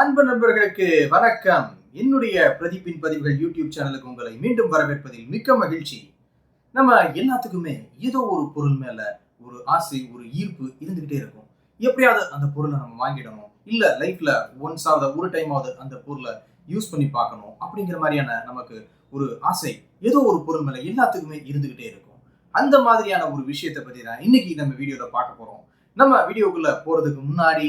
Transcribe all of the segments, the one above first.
அன்பு நண்பர்களுக்கு வணக்கம். என்னுடைய பிரதீப்பின் பதிவுகள் யூடியூப் சேனலுக்கு உங்களை மீண்டும் வரவேற்பதில் மிக்க மகிழ்ச்சி. நம்ம எல்லாத்துக்குமே ஏதோ ஒரு பொருள் மேல ஒரு ஆசை ஒரு ஈர்ப்பு இருந்துகிட்டே இருக்கும். எப்படியாவது அந்த பொருளை நம்ம வாங்கிடணும். இல்ல லைஃப்ல ஒன்ஸ் ஆகுது ஒரு டைம் ஆகுது அந்த பொருளை யூஸ் பண்ணி பார்க்கணும் அப்படிங்கிற மாதிரியான நமக்கு ஒரு ஆசை ஏதோ ஒரு பொருள் மேல எல்லாத்துக்குமே இருந்துகிட்டே இருக்கும். அந்த மாதிரியான ஒரு விஷயத்தை பத்தி தான் இன்னைக்கு நம்ம வீடியோல பார்க்க போறோம். நம்ம வீடியோக்குள்ள போறதுக்கு முன்னாடி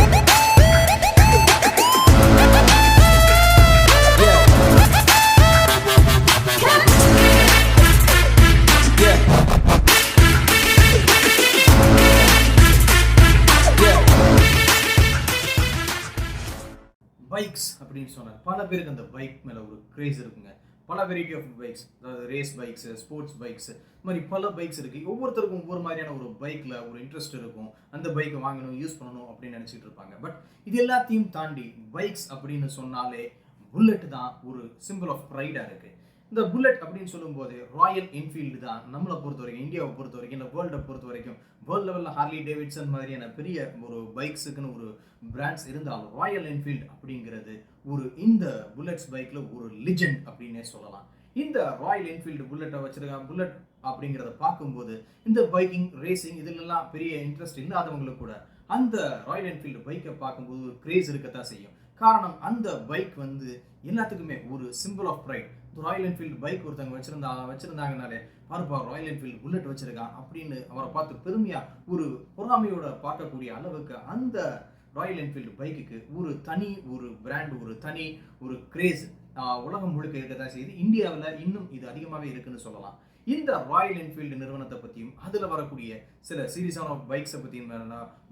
பல பேருக்கு அந்த பைக் மேலே ஒரு கிரேஸ் இருக்குங்க. பல வெரைட்டி ஆஃப் பைக்ஸ் அதாவது ரேஸ் பைக்ஸு ஸ்போர்ட்ஸ் பைக்ஸ் இந்த மாதிரி பல பைக்ஸ் இருக்குது ஒவ்வொருத்தருக்கும் ஒவ்வொரு மாதிரியான ஒரு பைக்கில் ஒரு இன்ட்ரெஸ்ட் இருக்கும். அந்த பைக்கை வாங்கணும் யூஸ் பண்ணணும் அப்படின்னு நினச்சிட்டு இருப்பாங்க. பட் இது எல்லாத்தையும் தாண்டி பைக்ஸ் அப்படின்னு சொன்னாலே புல்லட் தான் ஒரு சிம்பிள் ஆஃப் ப்ரைடாக இருக்குது இந்த புல்லட் அப்படின்னு சொல்லும்போது ராயல் என்ஃபீல்டு தான். நம்மளை பொறுத்த வரைக்கும் இந்தியாவை பொறுத்த வரைக்கும் இந்த வேர்ல்டை பொறுத்த வரைக்கும் வேர்ல்ட் லெவலில் ஹார்லி டேவிட்சன் மாதிரியான பெரிய ஒரு பைக்ஸுக்குன்னு ஒரு பிராண்ட்ஸ் இருந்தாலும் ராயல் என்ஃபீல்டு அப்படிங்கிறது ஒரு இந்த புல்லட்ஸ் பைக்கில் ஒரு லிஜெண்ட் அப்படின்னே சொல்லலாம். இந்த ராயல் என்ஃபீல்டு புல்லட்டை வச்சிருக்க புல்லட் அப்படிங்கிறத பார்க்கும்போது இந்த பைக்கிங் ரேசிங் இதிலெல்லாம் பெரிய இன்ட்ரெஸ்ட் இல்லாதவங்களுக்கு கூட அந்த ராயல் என்ஃபீல்டு பைக்கை பார்க்கும்போது ஒரு கிரேஸ் இருக்கத்தான் செய்யும். காரணம் அந்த பைக் வந்து எல்லாத்துக்குமே ஒரு symbol of pride Royal Enfield bike ஒருத்தவங்க வச்சிருந்தா வச்சிருந்தாங்கனாலே பாருப்பா ராயல் என்ஃபீல்டு புல்லட் வச்சிருக்கான் அப்படின்னு அவரை பார்த்து பெருமையா ஒரு பொறாமையோட பார்க்கக்கூடிய அளவுக்கு அந்த ராயல் என்ஃபீல்டு பைக்குக்கு ஒரு தனி ஒரு பிராண்ட் ஒரு தனி ஒரு கிரேஸ் உலகம் முழுக்க இருக்கதான் செய்யுது. இந்தியாவில் இன்னும் இது அதிகமாகவே இருக்குன்னு சொல்லலாம். இந்த ராயல் என்ஃபீல்டு நிறுவனத்தை பற்றியும் அதில் வரக்கூடிய சில சீரியஸான பைக்ஸை பற்றியும்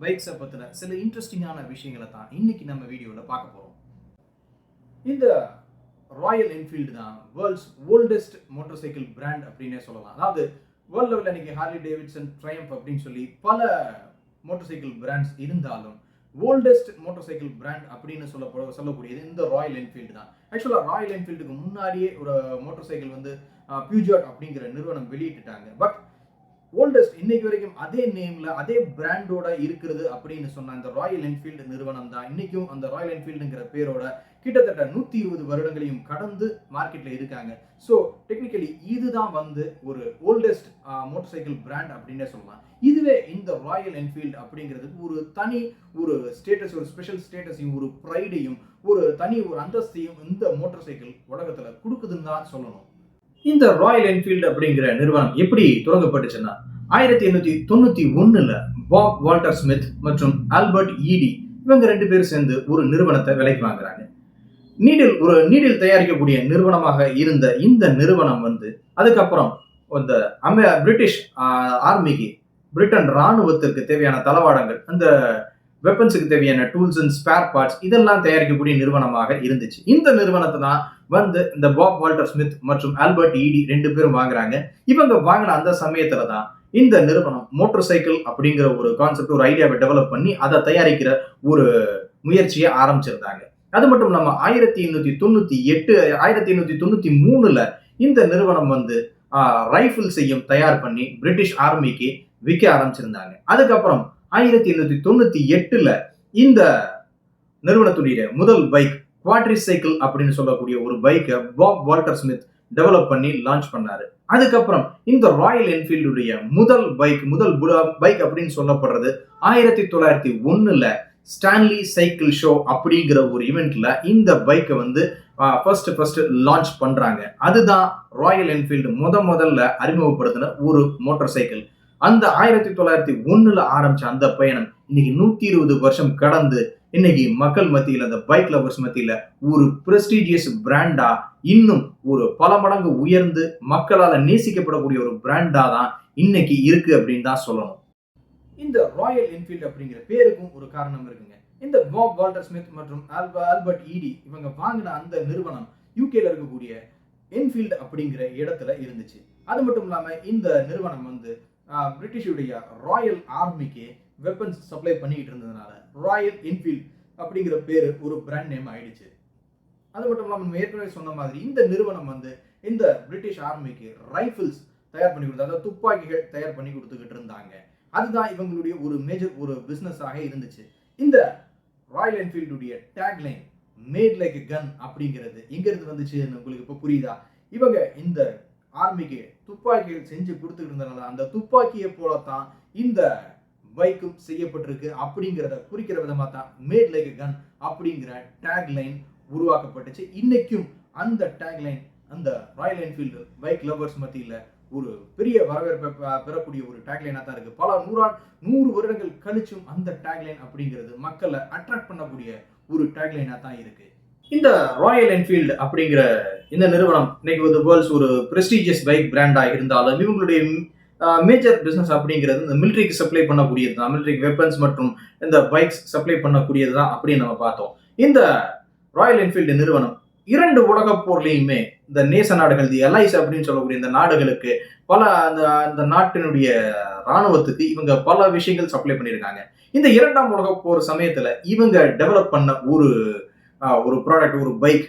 பைக்ஸை பற்றின சில இன்ட்ரெஸ்டிங்கான விஷயங்களை தான் இன்னைக்கு நம்ம வீடியோவில் பார்க்க போகிறோம் இந்த ராயல் என்ஃபீல்டு தான் world's oldest motorcycle brand அப்படின்னே சொல்லலாம். அதாவது வேர்ல்ட் லெவலில் இன்றைக்கி ஹார்லி டேவிட்சன் ட்ரையம்ப் அப்படின்னு சொல்லி பல மோட்டார் சைக்கிள் பிராண்ட்ஸ் இருந்தாலும் ஓல்டஸ்ட் மோட்டார் சைக்கிள் பிராண்ட் அப்படின்னு சொல்ல சொல்லக்கூடியது இந்த ராயல் என்ஃபீல்டு தான். ஆக்சுவலாக ராயல் என்ஃபீல்டுக்கு முன்னாடியே ஒரு மோட்டார் சைக்கிள் வந்து பியூஜாட் அப்படிங்கிற நிறுவனம் வெளியிட்டுட்டாங்க. பட் ஓல்டஸ்ட் இன்னைக்கு வரைக்கும் அதே நேம்ல அதே பிராண்டோட இருக்கிறது அப்படின்னு சொன்ன அந்த ராயல் என்ஃபீல்டு நிறுவனம் தான். இன்னைக்கும் அந்த ராயல் என்ஃபீல்டுங்கிற பேரோட கிட்டத்தட்ட நூத்தி இருபது வருடங்களையும் கடந்து மார்க்கெட்ல இருக்காங்க. ஸோ டெக்னிக்கலி இதுதான் வந்து ஒரு ஓல்டஸ்ட் மோட்டார் சைக்கிள் பிராண்ட் அப்படின்னே சொல்லலாம். இதுவே இந்த ராயல் என்ஃபீல்டு அப்படிங்கிறதுக்கு ஒரு தனி ஒரு ஸ்டேட்டஸ் ஒரு ஸ்பெஷல் ஸ்டேட்டஸையும் ஒரு ப்ரைடையும் ஒரு தனி ஒரு அந்தஸ்தையும் இந்த மோட்டார் சைக்கிள் உலகத்துல கொடுக்குதுன்னு தான் சொல்லணும். இந்த ராயல் என்ஃபீல்டு அப்படிங்கிற நிறுவனம் எப்படி தொடங்கப்பட்டுச்சுன்னா ஆயிரத்தி எண்ணூற்றி தொண்ணூற்றி ஒன்றில் பாப் வால்டர் ஸ்மித் மற்றும் ஆல்பர்ட் ஈடி இவங்க ரெண்டு பேரும் சேர்ந்து ஒரு நிறுவனத்தை விலைக்கு வாங்குறாங்க. நீடில் ஒரு நீடில் தயாரிக்கக்கூடிய நிறுவனமாக இருந்த இந்த நிறுவனம் வந்து அதுக்கப்புறம் இந்த அமெ பிரிட்டிஷ் ஆர்மிக்கு பிரிட்டன் ராணுவத்திற்கு தேவையான தளவாடங்கள் அந்த வெப்பன்ஸுக்கு தேவையான டூல்ஸ் அண்ட் ஸ்பேர் பார்ட்ஸ் இதெல்லாம் தயாரிக்கக்கூடிய நிறுவனமாக இருந்துச்சு. இந்த நிறுவனத்தை தான் வந்து இந்த பாப் வால்டர் ஸ்மித் மற்றும் ஆல்பர்ட் இடி ரெண்டு பேரும் வாங்குறாங்க. இவங்க வாங்கின அந்த சமயத்துல தான் இந்த நிறுவனம் மோட்டார் சைக்கிள் அப்படிங்கிற ஒரு கான்செப்ட் ஒரு ஐடியாவை டெவலப் பண்ணி அதை தயாரிக்கிற ஒரு முயற்சியை ஆரம்பிச்சிருந்தாங்க. அது மட்டும் இல்லாமல் ஆயிரத்தி எண்ணூத்தி தொண்ணூற்றி எட்டு ஆயிரத்தி எண்ணூத்தி தொண்ணூற்றி மூணுல இந்த நிறுவனம் வந்து ரைஃபிள் செய்யும் தயார் பண்ணி பிரிட்டிஷ் ஆர்மிக்கு விற்க ஆரம்பிச்சிருந்தாங்க. அதுக்கப்புறம் ஆயிரத்தி எண்ணூத்தி தொண்ணூத்தி எட்டுல இந்த நிறுவனத்துடைய முதல் பைக் குவாட்ரி சைக்கிள் அப்படின்னு சொல்லக்கூடிய ஒரு பைக்கை பாப் வால்டர் ஸ்மித் டெவலப் பண்ணி லான்ச் பண்ணாரு. அதுக்கப்புறம் இந்த ராயல் என்ஃபீல்டுடைய முதல் பைக் முதல் பைக் அப்படின்னு சொல்லப்படுறது ஆயிரத்தி தொள்ளாயிரத்தி ஒன்னுல ஸ்டான்லி சைக்கிள் ஷோ அப்படிங்கிற ஒரு இவெண்ட்ல இந்த பைக்கை வந்து ஃபர்ஸ்ட் ஃபர்ஸ்ட் லான்ச் பண்றாங்க. அதுதான் ராயல் என்ஃபீல்டு முத முதல்ல அறிமுகப்படுத்தின ஒரு மோட்டார் சைக்கிள் அந்த ஆயிரத்தி தொள்ளாயிரத்தி ஒண்ணுல ஆரம்பிச்ச அந்த பயணம் இன்னைக்கு நூத்தி இருபது வருஷம் கடந்து இன்னைக்கு மக்கள் மத்தியில் அந்த பைக் லவர்ஸ் மத்தியில ஒரு பிரஸ்டீஜியஸ் பிராண்டா இன்னும் ஒரு பல மடங்கு உயர்ந்து மக்களால் நேசிக்கப்படக்கூடிய ஒரு பிராண்டா தான் இன்னைக்கு இருக்கு அப்படின்னு தான் சொல்லணும். இந்த ராயல் என்ஃபீல்டு அப்படிங்கிற பேருக்கும் ஒரு காரணம் இருக்குங்க. இந்த பாப் வால்டர் ஸ்மித் மற்றும் ஆல்பா ஆல்பர்ட் இடி இவங்க வாங்கின அந்த நிறுவனம் யூகேல இருக்கக்கூடிய என்ஃபீல்டு அப்படிங்கிற இடத்துல இருந்துச்சு. அது மட்டும் இல்லாமல் இந்த நிறுவனம் வந்து பிரிட்டிஷுடைய ராயல் ஆர்மிக்கு வெப்பன்ஸ் சப்ளை பண்ணிக்கிட்டு இருந்ததுனால ராயல் என்ஃபீல்ட் அப்படிங்கிற பேர் ஒரு பிராண்ட் நேம் ஆயிடுச்சு. அது மட்டும் இல்லாமல் நம்ம ஏற்கனவே சொன்ன மாதிரி இந்த நிறுவனம் வந்து இந்த பிரிட்டிஷ் ஆர்மிக்கு ரைஃபிள்ஸ் தயார் பண்ணி கொடுத்தாங்க அதாவது துப்பாக்கிகள் தயார் பண்ணி கொடுத்துக்கிட்டு இருந்தாங்க. அதுதான் இவங்களுடைய ஒரு மேஜர் ஒரு பிஸ்னஸாக இருந்துச்சு. இந்த ராயல் என்ஃபீல்டுடைய டேக்லைன் மேட் லைக் கன் அப்படிங்கிறது எங்கேருந்து வந்துச்சுன்னு உங்களுக்கு இப்போ புரியுதா? இவங்க இந்த ஆர்மிக்கு துப்பாக்கிகள் செஞ்சு கொடுத்துக்கிட்டு இருந்தனால அந்த துப்பாக்கியை போலத்தான் இந்த பைக்கும் செய்யப்பட்டிருக்கு அப்படிங்கிறத குறிக்கிற விதமாக தான் மேட் லைக் கன் அப்படிங்கிற டேக்லைன் உருவாக்கப்பட்டுச்சு. இன்னைக்கும் அந்த டேக்லைன் அந்த ராயல் என்ஃபீல்டு பைக் லவர்ஸ் மத்தியில் ஒரு பெரிய வரவேற்பை பெறக்கூடிய ஒரு டேக்லைனாக தான் இருக்குது பல நூறா நூறு வருடங்கள் கழிச்சும் அந்த டேக்லைன் அப்படிங்கிறது மக்களை அட்ராக்ட் பண்ணக்கூடிய ஒரு டேக்லைனாக தான் இருக்குது இந்த ராயல் என்ஃபீல்டு அப்படிங்கிற இந்த நிறுவனம் இன்னைக்கு வந்து வேர்ல்ட்ஸ் ஒரு பிரஸ்டீஜியஸ் பைக் பிராண்டாக இருந்தாலும் இவங்களுடைய மேஜர் பிஸ்னஸ் அப்படிங்கிறது இந்த மிலிட்ரிக்கு சப்ளை பண்ணக்கூடியது தான். மிலிட்ரிக்கு வெப்பன்ஸ் மற்றும் இந்த பைக்ஸ் சப்ளை பண்ணக்கூடியது தான் அப்படின்னு நம்ம பார்த்தோம். இந்த ராயல் என்ஃபீல்டு நிறுவனம் இரண்டு உலகப் போர்லையுமே இந்த நேச நாடுகள் தி எலைஸ் அப்படின்னு சொல்லக்கூடிய இந்த நாடுகளுக்கு பல அந்த அந்த நாட்டினுடைய ராணுவத்துக்கு இவங்க பல விஷயங்கள் சப்ளை பண்ணியிருக்காங்க. இந்த இரண்டாம் உலகப் போர் சமயத்தில் இவங்க டெவலப் பண்ண ஒரு ஒரு ப்ராடக்ட் ஒரு பைக்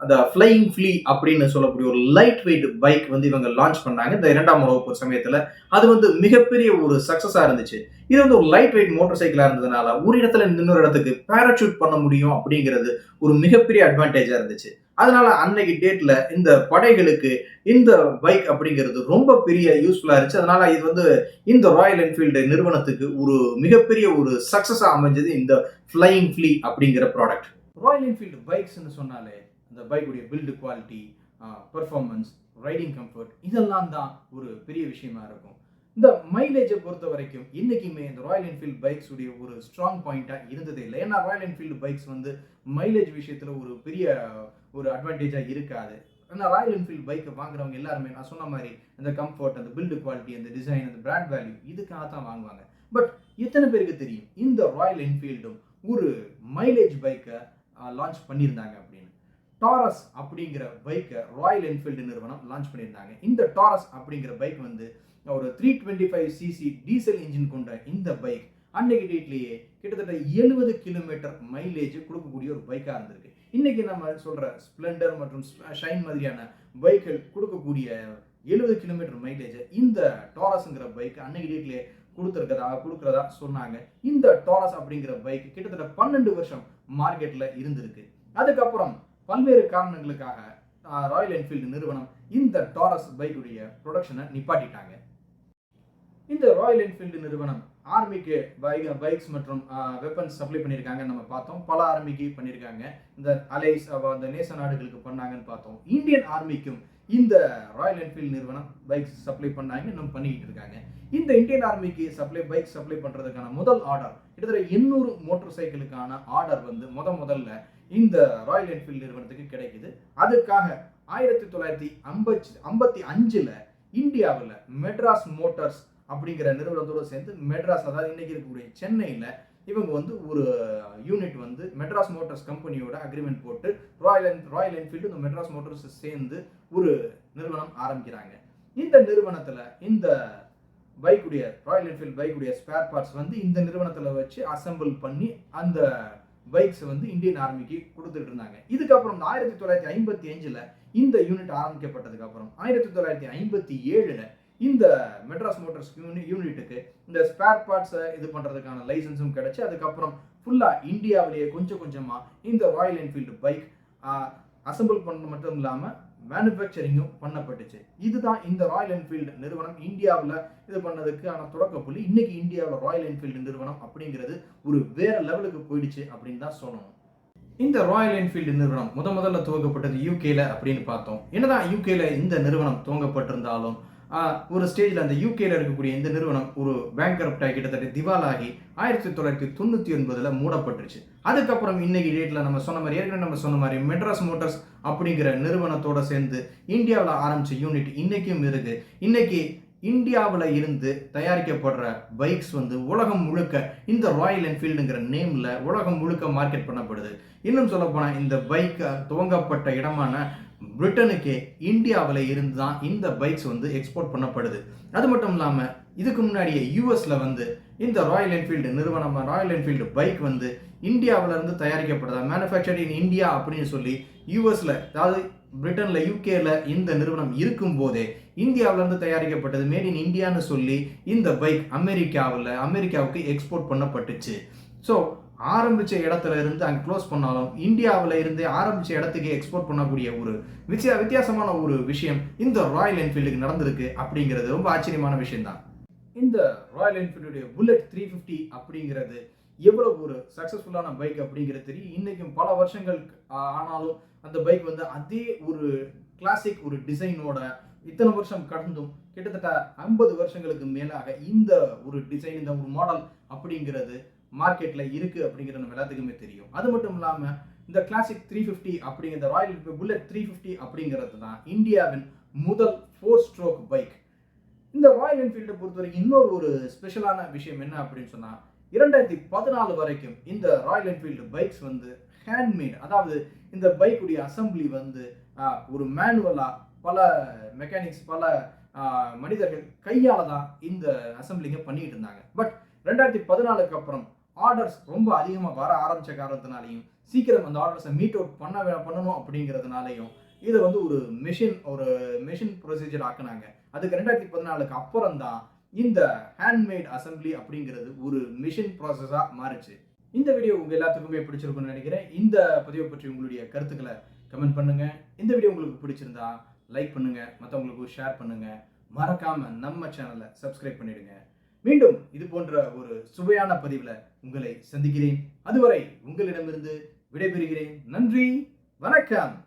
அந்த ஃப்ளையிங் ஃப்ளீ அப்படின்னு சொல்லக்கூடிய ஒரு லைட் வெயிட் பைக் வந்து இவங்க லான்ச் பண்ணாங்க. இந்த இரண்டாம் உலகப் போர் சமயத்தில் அது வந்து மிகப்பெரிய ஒரு சக்ஸஸாக இருந்துச்சு. இது வந்து ஒரு லைட் வெயிட் மோட்டர் சைக்கிளாக இருந்ததுனால ஒரு இடத்துல இன்னொரு இடத்துக்கு பேராஷூட் பண்ண முடியும் அப்படிங்கிறது ஒரு மிகப்பெரிய அட்வான்டேஜாக இருந்துச்சு. அதனால அன்னைக்கு டேட்ல இந்த படைகளுக்கு இந்த பைக் அப்படிங்கிறது ரொம்ப பெரிய யூஸ்ஃபுல்லா இருந்துச்சு. அதனால இது வந்து இந்த ராயல் என்ஃபீல்டு நிறுவனத்துக்கு ஒரு மிகப்பெரிய ஒரு சக்சஸா அமைஞ்சது இந்த ஃப்ளையிங் ஃப்ளீ அப்படிங்கிற ப்ராடக்ட் ராயல் என்ஃபீல்டு பைக்ஸ்னு சொன்னாலே அந்த பைக்குடைய build quality performance riding comfort இதெல்லாம் தான் ஒரு பெரிய விஷயமா இருக்கும். இந்த மைலேஜை பொறுத்த வரைக்கும் இன்னைக்குமே இந்த ராயல் என்ஃபீல்டு பைக்ஸுடைய ஒரு ஸ்ட்ராங் பாயிண்ட்டாக இருந்ததே இல்லை. ஏன்னா ராயல் என்ஃபீல்டு பைக்ஸ் வந்து மைலேஜ் விஷயத்தில் ஒரு பெரிய ஒரு அட்வான்டேஜாக இருக்காது. ஆனால் ராயல் என்ஃபீல்டு பைக்கை வாங்குறவங்க எல்லாருமே நான் சொன்ன மாதிரி அந்த கம்ஃபர்ட் அந்த பில்டு குவாலிட்டி அந்த டிசைன் அந்த பிராண்ட் வேல்யூ இதுக்காக தான் வாங்குவாங்க. பட் எத்தனை பேருக்கு தெரியும்? இந்த ராயல் என்ஃபீல்டும் ஒரு மைலேஜ் பைக்கை லான்ச் பண்ணியிருந்தாங்க அப்படின்னு. டாரஸ் அப்படிங்கிற பைக்கை ராயல் என்ஃபீல்டு நிறுவனம் லான்ச் பண்ணியிருந்தாங்க. இந்த டாரஸ் அப்படிங்கிற பைக் வந்து ஒரு three twenty five CC diesel engine கொண்ட இந்த பைக் அன்னைக்கு டேட்லேயே கிட்டத்தட்ட எழுபது கிலோமீட்டர் மைலேஜ் கொடுக்கக்கூடிய ஒரு பைக்காக இருந்திருக்கு. இன்றைக்கி நம்ம சொல்கிற ஸ்ப்ளெண்டர் மற்றும் ஷைன் மாதிரியான பைக்கள் கொடுக்கக்கூடிய எழுபது கிலோமீட்டர் மைலேஜை இந்த டாரஸுங்கிற பைக் அன்னைக்கு டேட்லேயே கொடுத்துருக்கதா கொடுக்குறதா சொன்னாங்க. இந்த டாரஸ் அப்படிங்கிற பைக் கிட்டத்தட்ட பன்னெண்டு வருஷம் மார்க்கெட்டில் இருந்திருக்கு. அதுக்கப்புறம் பல்வேறு காரணங்களுக்காக ராயல் என்ஃபீல்டு நிறுவனம் இந்த டாரஸ் பைக்குடைய ப்ரொடக்ஷனை நிப்பாட்டிட்டாங்க. இந்த ராயல் என்ஃபீல்டு நிறுவனம் ஆர்மிக்கு பைக் பைக்ஸ் மற்றும் வெப்பன்ஸ் சப்ளை பண்ணியிருக்காங்க நம்ம பார்த்தோம். பல ஆர்மிக்கு பண்ணியிருக்காங்க இந்த அலைஸ் அந்த நேச நாடுகளுக்கு பண்ணாங்கன்னு பார்த்தோம். இந்தியன் ஆர்மிக்கும் இந்த ராயல் என்ஃபீல்டு நிறுவனம் பைக்ஸ் சப்ளை பண்ணாங்க இன்னும் பண்ணிக்கிட்டு இருக்காங்க. இந்த இந்தியன் ஆர்மிக்கு சப்ளை பைக் சப்ளை பண்ணுறதுக்கான முதல் ஆர்டர் கிட்டத்தட்ட எண்ணூறு மோட்டார் சைக்கிளுக்கான ஆர்டர் வந்து முத முதல்ல இந்த ராயல் என்ஃபீல்டு நிறுவனத்துக்கு கிடைக்குது. அதுக்காக ஆயிரத்தி தொள்ளாயிரத்தி ஐம்பத்தி ஐம்பத்தி அஞ்சில் இந்தியாவில் மெட்ராஸ் மோட்டார்ஸ் அப்படிங்கிற நிறுவனத்தோடு சேர்ந்து மெட்ராஸ் அதாவது இன்னைக்கு இருக்கக்கூடிய சென்னையில் இவங்க வந்து ஒரு யூனிட் வந்து மெட்ராஸ் மோட்டார்ஸ் கம்பெனியோட அக்ரிமெண்ட் போட்டு ராயல் என் ராயல் என்ஃபீல்டு இந்த மெட்ராஸ் மோட்டர்ஸ் சேர்ந்து ஒரு நிறுவனம் ஆரம்பிக்கிறாங்க. இந்த நிறுவனத்தில் இந்த பைக்குடைய ராயல் என்ஃபீல்டு பைக்குடைய ஸ்பேர் பார்ட்ஸ் வந்து இந்த நிறுவனத்தில் வச்சு அசம்பிள் பண்ணி அந்த பைக்ஸ் வந்து இந்தியன் ஆர்மிக்கு கொடுத்துட்டு இருந்தாங்க. இதுக்கப்புறம் ஆயிரத்தி தொள்ளாயிரத்தி ஐம்பத்தி அஞ்சில் இந்த யூனிட் ஆரம்பிக்கப்பட்டதுக்கு அப்புறம் ஆயிரத்தி தொள்ளாயிரத்தி ஐம்பத்தி ஏழில் இந்த மெட்ராஸ் மோட்டார்ஸ் யூனிட்டுக்கு இந்த ஸ்பேர் பார்ட்ஸை இது பண்ணுறதுக்கான லைசன்ஸும் கிடச்சி அதுக்கப்புறம் ஃபுல்லாக இந்தியாவிலேயே கொஞ்சம் கொஞ்சமாக இந்த ராயல் என்ஃபீல்டு பைக் அசெம்பிள் பண்ண மட்டும் இல்லாமல் மேனுஃபேக்சரிங்கும் பண்ணப்பட்டுச்சு. இதுதான் இந்த ராயல் என்ஃபீல்டு நிறுவனம். இந்தியாவில் இது பண்ணதுக்கான தொடக்க புள்ளி இன்னைக்கு இந்தியாவில் ராயல் என்ஃபீல்டு நிறுவனம் அப்படிங்கிறது ஒரு வேற லெவலுக்கு போயிடுச்சு அப்படின்னு தான் சொல்லணும். இந்த ராயல் என்ஃபீல்டு நிறுவனம் முத முதல்ல துவங்கப்பட்டது யூகேல அப்படின்னு பார்த்தோம். என்னதான் யூகேல இந்த நிறுவனம் துவங்கப்பட்டிருந்தாலும் ஒரு ஸ்டேஜில் அந்த யூகேல இருக்கக்கூடிய இந்த நிறுவனம் ஒரு பேங்க் ஆகி கிட்டத்தட்ட திவாலாகி ஆயிரத்தி தொள்ளாயிரத்தி தொண்ணூற்றி ஒன்பதில் மூடப்பட்டுருச்சு. அதுக்கப்புறம் இன்னைக்கு டேட்டில் நம்ம சொன்ன மாதிரி ஏற்கனவே நம்ம சொன்ன மாதிரி மெட்ராஸ் மோட்டார்ஸ் அப்படிங்கிற நிறுவனத்தோட சேர்ந்து இந்தியாவில் ஆரம்பித்த யூனிட் இன்றைக்கும் இருக்குது இன்றைக்கி இந்தியாவில் இருந்து தயாரிக்கப்படுற பைக்ஸ் வந்து உலகம் முழுக்க இந்த ராயல் என்ஃபீல்டுங்கிற நேமில் உலகம் முழுக்க மார்க்கெட் பண்ணப்படுது. இன்னும் சொல்லப்போனால் இந்த பைக்கை துவங்கப்பட்ட இடமான பிரிட்டனுக்கே இந்தியாவில் இருந்து தான் இந்த பைக்ஸ் வந்து எக்ஸ்போர்ட் பண்ணப்படுது. அது மட்டும் இல்லாமல் இதுக்கு முன்னாடியே யூஎஸில் வந்து இந்த ராயல் என்ஃபீல்டு நிறுவனம் ராயல் என்ஃபீல்டு பைக் வந்து இந்தியாவிலேருந்து தயாரிக்கப்படுதா மேனுஃபேக்சர் இன் இந்தியா அப்படின்னு சொல்லி யூஎஸில் அதாவது பிரிட்டனில் யூகேயில் இந்த நிறுவனம் இருக்கும் போதே இருந்து தயாரிக்கப்பட்டது மேட் இன் இந்தியான்னு சொல்லி இந்த பைக் அமெரிக்காவில் அமெரிக்காவுக்கு எக்ஸ்போர்ட் பண்ணப்பட்டுச்சு. ஸோ ஆரம்பிச்ச இடத்துல இருந்து அங்கே க்ளோஸ் பண்ணாலும் இந்தியாவில் இருந்து ஆரம்பித்த இடத்துக்கு எக்ஸ்போர்ட் பண்ணக்கூடிய ஒரு வித்தியா வித்தியாசமான ஒரு விஷயம் இந்த ராயல் என்ஃபீல்டுக்கு நடந்திருக்கு அப்படிங்கிறது ரொம்ப ஆச்சரியமான விஷயம்தான். இந்த ராயல் என்ஃபீல்டுடைய புல்லட் த்ரீ ஃபிஃப்டி அப்படிங்கிறது எவ்வளவு ஒரு சக்ஸஸ்ஃபுல்லான பைக் அப்படிங்கிறது தெரியும். இன்றைக்கும் பல வருஷங்கள் ஆனாலும் அந்த பைக் வந்து அதே ஒரு கிளாசிக் ஒரு டிசைனோட இத்தனை வருஷம் கடந்தும் கிட்டத்தட்ட ஐம்பது வருஷங்களுக்கு மேலாக இந்த ஒரு டிசைன் இந்த ஒரு மாடல் அப்படிங்கிறது மார்க்கெட்டில் இருக்குது அப்படிங்கிறது நம்ம எல்லாத்துக்குமே தெரியும். அது மட்டும் இல்லாமல் இந்த கிளாசிக் த்ரீ ஃபிஃப்டி அப்படிங்கிற ராயல் புல்லட் த்ரீ ஃபிஃப்டி அப்படிங்கிறது தான் இந்தியாவின் முதல் ஃபோர் ஸ்ட்ரோக் பைக் இந்த ராயல் என்ஃபீல்டை பொறுத்தவரைக்கும் இன்னொரு ஒரு ஸ்பெஷலான விஷயம் என்ன அப்படின்னு சொன்னால் இரண்டாயிரத்தி பதினாலு வரைக்கும் இந்த ராயல் என்ஃபீல்டு பைக்ஸ் வந்து ஹேண்ட்மேட் அதாவது இந்த பைக்குடைய அசம்பிளி வந்து ஒரு மேனுவலாக பல மெக்கானிக்ஸ் பல மனிதர்கள் கையால் தான் இந்த அசம்பிளிங்கை பண்ணிகிட்டு இருந்தாங்க. பட் ரெண்டாயிரத்தி பதினாலுக்கு அப்புறம் ஆர்டர்ஸ் ரொம்ப அதிகமாக வர ஆரம்பித்த காரணத்தினாலையும் சீக்கிரம் அந்த ஆர்டர்ஸை மீட் அவுட் பண்ண பண்ணணும் அப்படிங்கிறதுனாலையும் இதை வந்து ஒரு மிஷின் ஒரு மிஷின் ப்ரொசீஜர் ஆக்குனாங்க. அதுக்கு ரெண்டாயிரத்தி பதினாலுக்கு அப்புறம் தான் இந்த ஹேண்ட்மேட் அசம்பிளி அப்படிங்கிறது ஒரு மிஷின் ப்ராசஸாக மாறுச்சு. இந்த வீடியோ உங்கள் எல்லாத்துக்குமே பிடிச்சிருக்கும்னு நினைக்கிறேன். இந்த பதிவை பற்றி உங்களுடைய கருத்துக்களை கமெண்ட் பண்ணுங்கள் இந்த வீடியோ உங்களுக்கு பிடிச்சிருந்தா லைக் பண்ணுங்கள் மற்றவங்களுக்கு ஷேர் பண்ணுங்கள் மறக்காமல் நம்ம சேனலை சப்ஸ்கிரைப் பண்ணிவிடுங்க மீண்டும் இது போன்ற ஒரு சுவையான பதிவில் உங்களை சந்திக்கிறேன். அதுவரை உங்களிடமிருந்து விடைபெறுகிறேன். நன்றி. வணக்கம்.